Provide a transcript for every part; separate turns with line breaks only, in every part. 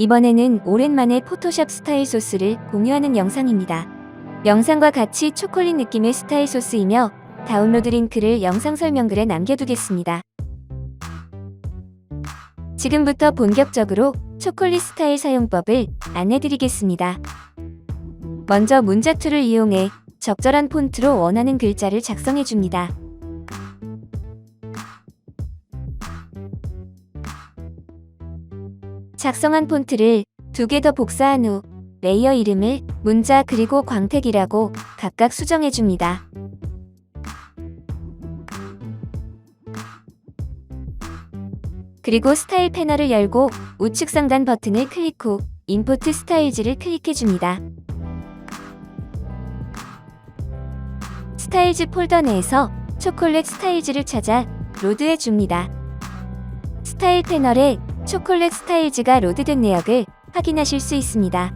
이번에는 오랜만에 포토샵 스타일 소스를 공유하는 영상입니다. 영상과 같이 초콜릿 느낌의 스타일 소스이며 다운로드 링크를 영상 설명글에 남겨두겠습니다. 지금부터 본격적으로 초콜릿 스타일 사용법을 안내드리겠습니다. 먼저 문자 툴을 이용해 적절한 폰트로 원하는 글자를 작성해줍니다. 작성한 폰트를 두 개 더 복사한 후 레이어 이름을 문자 그리고 광택이라고 각각 수정해줍니다. 그리고 스타일 패널을 열고 우측 상단 버튼을 클릭 후 임포트 스타일즈를 클릭해줍니다. 스타일즈 폴더 내에서 초콜릿 스타일즈를 찾아 로드해줍니다. 스타일 패널에 초콜릿 스타일즈가 로드된 내역을 확인하실 수 있습니다.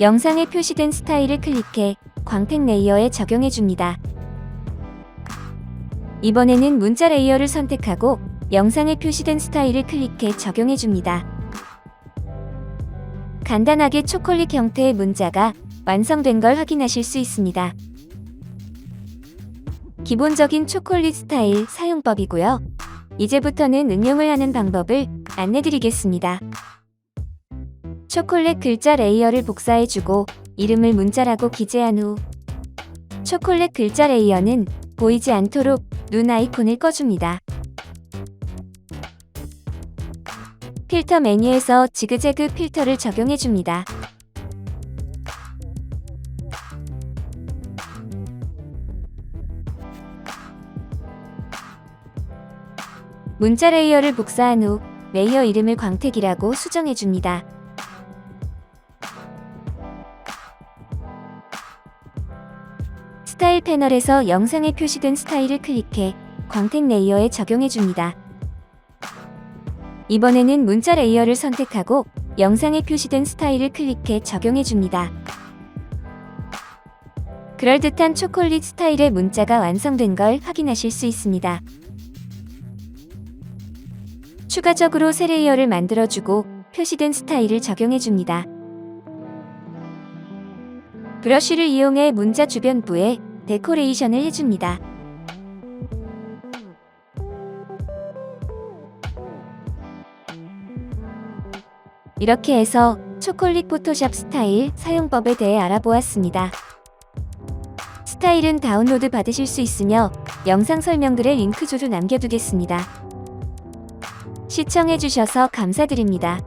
영상에 표시된 스타일을 클릭해 광택 레이어에 적용해 줍니다. 이번에는 문자 레이어를 선택하고 영상에 표시된 스타일을 클릭해 적용해 줍니다. 간단하게 초콜릿 형태의 문자가 완성된 걸 확인하실 수 있습니다. 기본적인 초콜릿 스타일 사용법이고요. 이제부터는 응용을 하는 방법을 안내드리겠습니다. 초콜릿 글자 레이어를 복사해주고 이름을 문자라고 기재한 후 초콜릿 글자 레이어는 보이지 않도록 눈 아이콘을 꺼줍니다. 필터 메뉴에서 지그재그 필터를 적용해줍니다. 문자 레이어를 복사한 후 레이어 이름을 광택이라고 수정해줍니다. 스타일 패널에서 영상에 표시된 스타일을 클릭해 광택 레이어에 적용해줍니다. 이번에는 문자 레이어를 선택하고 영상에 표시된 스타일을 클릭해 적용해줍니다. 그럴듯한 초콜릿 스타일의 문자가 완성된 걸 확인하실 수 있습니다. 추가적으로 새 레이어를 만들어주고 표시된 스타일을 적용해줍니다. 브러쉬를 이용해 문자 주변부에 데코레이션을 해줍니다. 이렇게 해서 초콜릿 포토샵 스타일 사용법에 대해 알아보았습니다. 스타일은 다운로드 받으실 수 있으며 영상 설명글에 링크 조도 남겨두겠습니다. 시청해주셔서 감사드립니다.